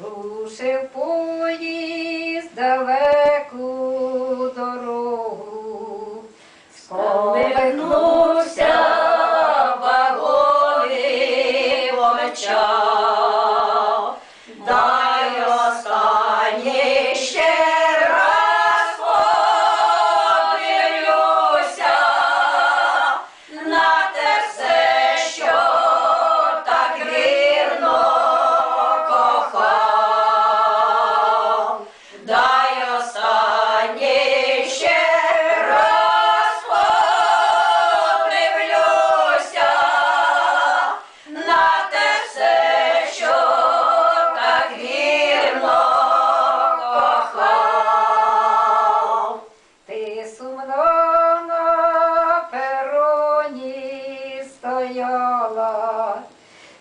рушив поїзд далеку дорогу, сколихнувся вагони помеча.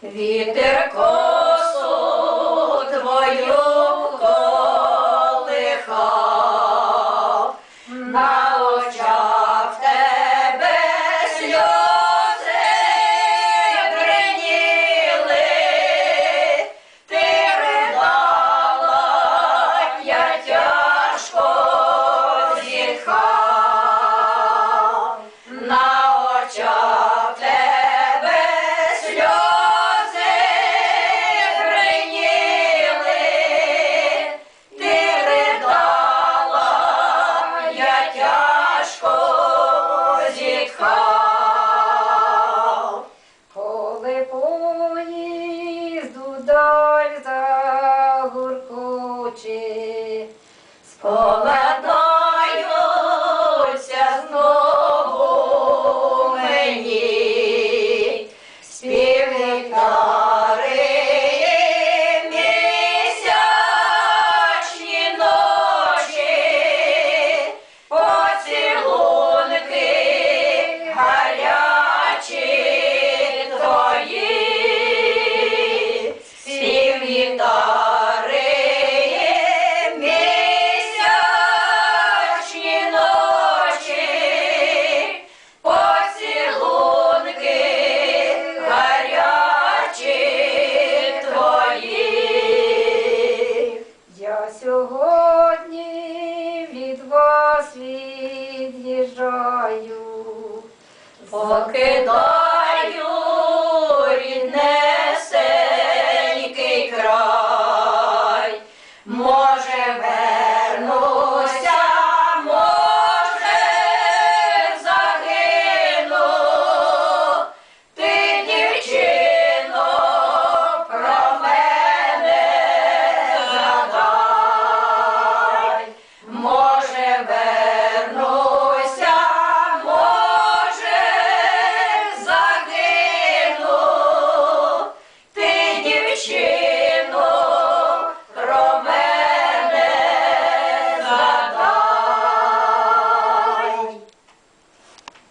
Вітер косо твою сьогодні від вас від'їжджаю, покидаю. ever.